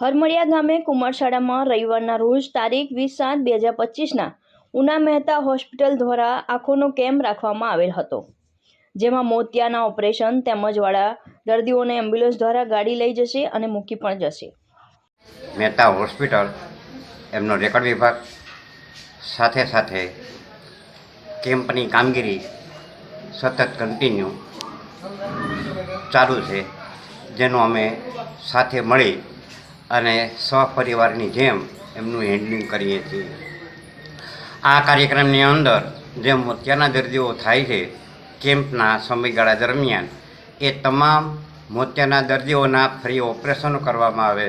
હરમડિયા ગામે કુમારશાળામાં રવિવારના રોજ તારીખ વીસ સાત બે હજાર પચીસના ઉના મહેતા હોસ્પિટલ દ્વારા આંખોનો કેમ્પ રાખવામાં આવેલ હતો. જેમાં મોતિયાના ઓપરેશન તેમજ વાળા દર્દીઓને એમ્બ્યુલન્સ દ્વારા ગાડી લઈ જશે અને મૂકી પણ જશે. મહેતા હોસ્પિટલ, એમનો રેકર્ડ વિભાગ, સાથે સાથે કેમ્પની કામગીરી સતત કન્ટિન્યુ ચાલુ છે, જેનો અમે સાથે મળી અને સહપરિવારની જેમ એમનું હેન્ડલિંગ કરીએ છીએ. આ કાર્યક્રમની અંદર જે મોતિયાના દર્દીઓ થાય છે, કેમ્પના સમયગાળા દરમિયાન, એ તમામ મોતિયાના દર્દીઓના ફ્રી ઓપરેશનો કરવામાં આવે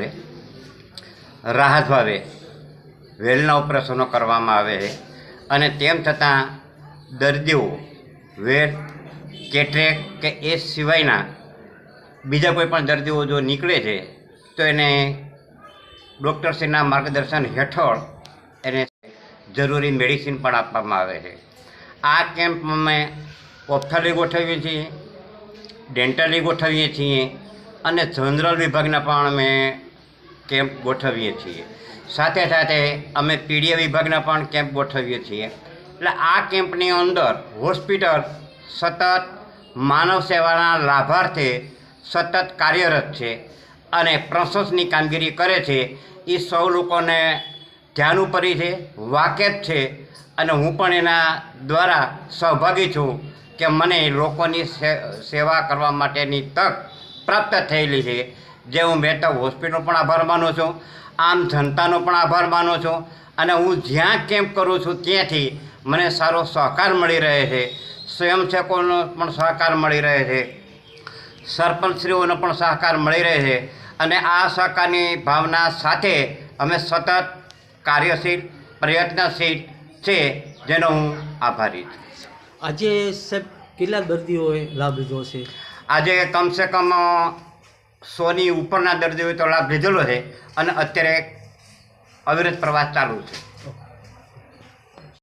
રાહત ભાવે વેલના ઓપરેશનો કરવામાં આવે છે. અને તેમ છતાં દર્દીઓ વેલ કેટરેક કે એ સિવાયના બીજા કોઈ પણ દર્દીઓ જો નીકળે છે, તો એને ડૉક્ટરશ્રીના માર્ગદર્શન હેઠળ એને જરૂરી મેડિસિન પણ આપવામાં આવે છે. આ કેમ્પમાં અમે ઓપ્થાલી ગોઠવીએ છીએ ડેન્ટલી ગોઠવીએ છીએ અને જનરલ વિભાગના પણ અમે કેમ્પ ગોઠવીએ છીએ. સાથે સાથે અમે પીડીએ વિભાગના પણ કેમ્પ ગોઠવીએ છીએ. એટલે આ કેમ્પની અંદર હોસ્પિટલ સતત માનવ સેવાના લાભાર્થે સતત કાર્યરત છે. અને પ્રશંસની કામગીરી કરે છે, એ સૌ લોકોને ધ્યાન ઉપરી છે, વાકેફ છે. અને હું પણ એના દ્વારા સહભાગી છું કે મને લોકોની સેવા કરવા માટેની તક પ્રાપ્ત થયેલી છે. જે હું મહેતા હોસ્પિટલનો પણ આભાર માનું છું, આમ જનતાનો પણ આભાર માનું છું. અને હું જ્યાં કેમ્પ કરું છું ત્યાંથી મને સારો સહકાર મળી રહે છે. સ્વયંસેવકોનો પણ સહકાર મળી રહે છે. સરપંચશ્રીઓનો પણ સહકાર મળી રહે છે અને આ સહકારની ભાવના સાથે અમે સતત કાર્યશીલ પ્રયત્નશીલ છે જેનો હું આભારી છું. આજે સાહેબ કેટલા દર્દીઓએ લાભ લીધો છે? આજે કમસે કમ સોની ઉપરના દર્દીઓએ તો લાભ લીધેલો છે અને અત્યારે અવિરત પ્રવાસ ચાલુ છે.